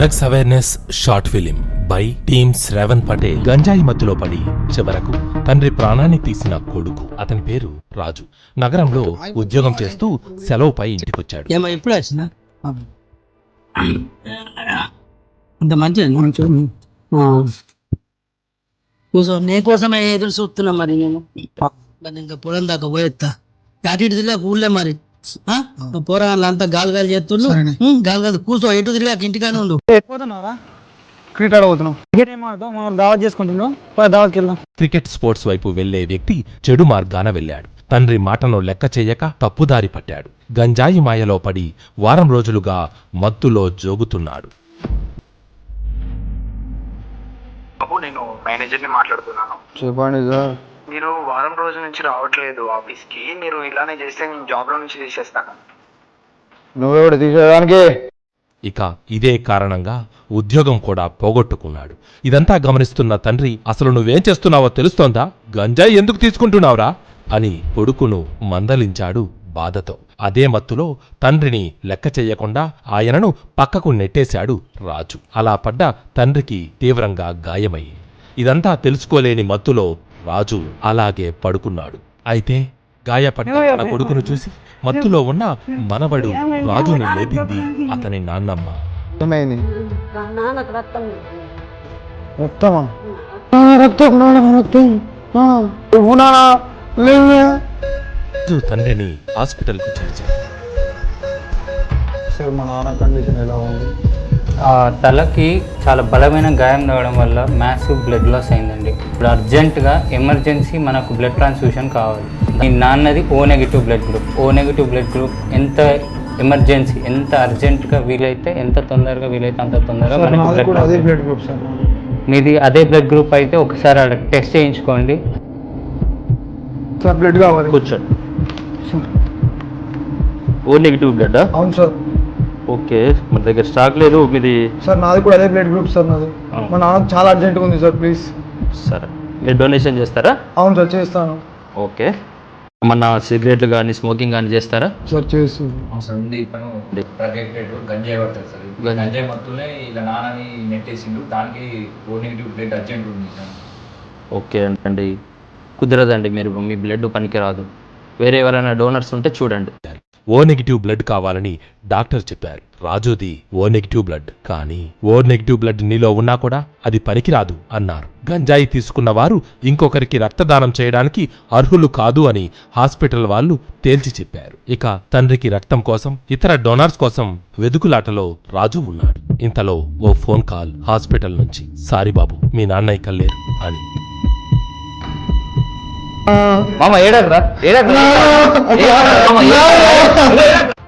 Drugs awareness short film by team Shravan Patel. గంజాయి మత్తులో పడి చివరకు తండ్రి ప్రాణాన్ని తీసిన కొడుకు. అతని పేరు రాజు. నగరంలో ఉద్యోగం చేస్తూ సెలవుపై ఇంటికొచ్చాడు. ఏమో ఎప్పుడు వచ్చిన ఇంత మంచి కూర్చో నీ కోసమే ఎదురు చూస్తున్నా మరి నేను. ఇంకా పొలం దాకా పోయేస్తా అటు ఇటు తిరిగాక ఊళ్ళే మరి. పోరాళ్ళు అంతా గాలి గాలి చేస్తున్నావు గాలి గాలి కూర్చో ఎటు తిరిగాక ఇంటికానే ఉండు. పోతున్నావా? క్రికెట్ ఆడబోతున్నాం క్రికెట్ ఏం ఆడతాం మనం దావత్ చేసుకుంటున్నాం పోయి దావత్కి వెళ్దాం. క్రికెట్ స్పోర్ట్స్ వైపు వెళ్ళే వ్యక్తి చెడు మార్గాన వెళ్ళాడు. తండ్రి మాటను లెక్క చేయక తప్పుదారి పట్టాడు. గంజాయి మాయలో పడి వారం రోజులుగా మత్తులో జోగుతున్నాడు. బాబు నేను మేనేజర్ని మాట్లాడుతున్నాను. చెప్పండి సార్. వారం రోజుల నుంచి రావట్లేదు ఆఫీస్కి. మీరు ఇలానే చేస్తే నేను జాబ్లో నుంచి తీసేస్తాను. నువ్వెవడు? తీసేదానికి ఇక ఇదే కారణంగా ఉద్యోగం కూడా పోగొట్టుకున్నాడు. ఇదంతా గమనిస్తున్న తండ్రి అసలు నువ్వేం చేస్తున్నావో తెలుస్తోందా? గంజాయి ఎందుకు తీసుకుంటున్నావురా? అని కొడుకును మందలించాడు బాధతో. అదే మత్తులో తండ్రిని లెక్క చెయ్యకుండా ఆయనను పక్కకు నెట్టేశాడు రాజు. అలా పడ్డ తండ్రికి తీవ్రంగా గాయమై ఇదంతా తెలుసుకోలేని మత్తులో రాజు అలాగే పడుకున్నాడు. అయితే గాయపడ్డ తన కొడుకును చూసి మత్తులో ఉన్న మనవడు రాజును లేపింది అతని నాన్నమ్మ. రక్తమా? రక్తం రక్తం. రాజు తండ్రిని హాస్పిటల్కు చేర్చాడు సార్ మా నాన్న కండిషన్ ఎలా ఉంది? తలకి చాలా బలమైన గాయం కావడం వల్ల మ్యాసివ్ బ్లడ్ లాస్ అయిందండి. ఇప్పుడు అర్జెంటుగా ఎమర్జెన్సీ మనకు బ్లడ్ ట్రాన్స్ఫ్యూషన్ కావాలి. మీ నాన్నది O negative blood group O negative blood group ఎంత ఎమర్జెన్సీ ఎంత అర్జెంటుగా వీలైతే ఎంత తొందరగా వీలైతే అంత తొందరగా మీది అదే బ్లడ్ గ్రూప్ అయితే ఒకసారి అక్కడ టెస్ట్ చేయించుకోండి. సార్ బ్లడ్ కావాలి. కూర్చోండి. ఓ నెగిటివ్ బ్లడ్ అవును సార్. ఓకే మన దగ్గర స్టాక్ లేదు మీది సార్ నాది కూడా అదే బ్లడ్ గ్రూప్ సార్ నాది. మా నాన్న చాలా అర్జెంట్గా ఉంది సార్ ప్లీజ్. సరే. మీరు డొనేషన్ చేస్తారా? అవును సార్ చేస్తాను. ఓకే. మన సిగరెట్లు కానీ స్మోకింగ్ కానీ చేస్తారా? సార్ చేస్తాను సందీపను ప్రొటెక్టెడ్ గంజాయి పడతారు సార్. గంజాయి. మత్తులే ఇలా నాన్నని నెట్టేసిండు. దానికి ఓ నెగిటివ్ బ్లడ్ అర్జెంట్ ఉంది సార్. ఓకే అండి. కుదరదండి మీరు మీ బ్లడ్ పనికిరాదు. వేరే ఎవరైనా డోనర్స్ ఉంటే చూడండి. ఓ నెగిటివ్ బ్లడ్ కావాలని డాక్టర్ చెప్పారు. రాజుది ఓ నెగిటివ్ బ్లడ్. కానీ ఓ నెగిటివ్ బ్లడ్ నీలో ఉన్నా కూడా అది పనికిరాదు అన్నారు. గంజాయి తీసుకున్న వారు ఇంకొకరికి రక్తదానం చేయడానికి అర్హులు కాదు అని హాస్పిటల్ వాళ్ళు తేల్చి చెప్పారు. ఇక తండ్రికి రక్తం కోసం ఇతర డోనర్స్ కోసం వెదుకులాటలో రాజు ఉన్నాడు. ఇంతలో ఓ ఫోన్ కాల్ హాస్పిటల్ నుంచి సారీ బాబు మీ నాన్న ఇక లేరు అని మామ ఏడకరా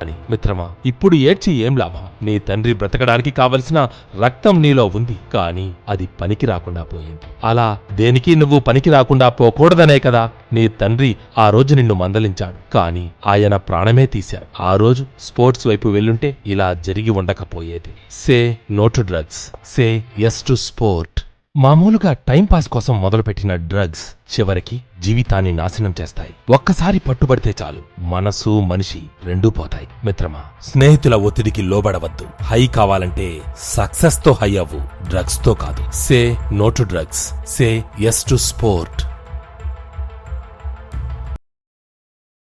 అని మిత్రమా ఇప్పుడు ఏడ్చి ఏం లాభం? నీ తండ్రి బ్రతకడానికి కావలసిన రక్తం నీలో ఉంది కానీ అది పనికి రాకుండా పోయింది. అలా దేనికి నువ్వు పనికి రాకుండా పోకూడదనే కదా? నీ తండ్రి ఆ రోజు నిన్ను మందలించాడు కానీ ఆయన ప్రాణమే తీశాడు. ఆ రోజు స్పోర్ట్స్ వైపు వెళ్ళుంటే ఇలా జరిగి ఉండకపోయేది. Say no to drugs. Say yes to sport మామూలుగా టైంపాస్ కోసం మొదలుపెట్టిన డ్రగ్స్ చివరికి జీవితాన్ని నాశనం చేస్తాయి. ఒక్కసారి పట్టుబడితే చాలు. మనసు మనిషి రెండూ పోతాయి. మిత్రమా స్నేహితుల ఒత్తిడికి లోబడవద్దు. హై కావాలంటే సక్సెస్తో హై అవ్వు. డ్రగ్స్తో కాదు. Say no to drugs. Say yes to sport.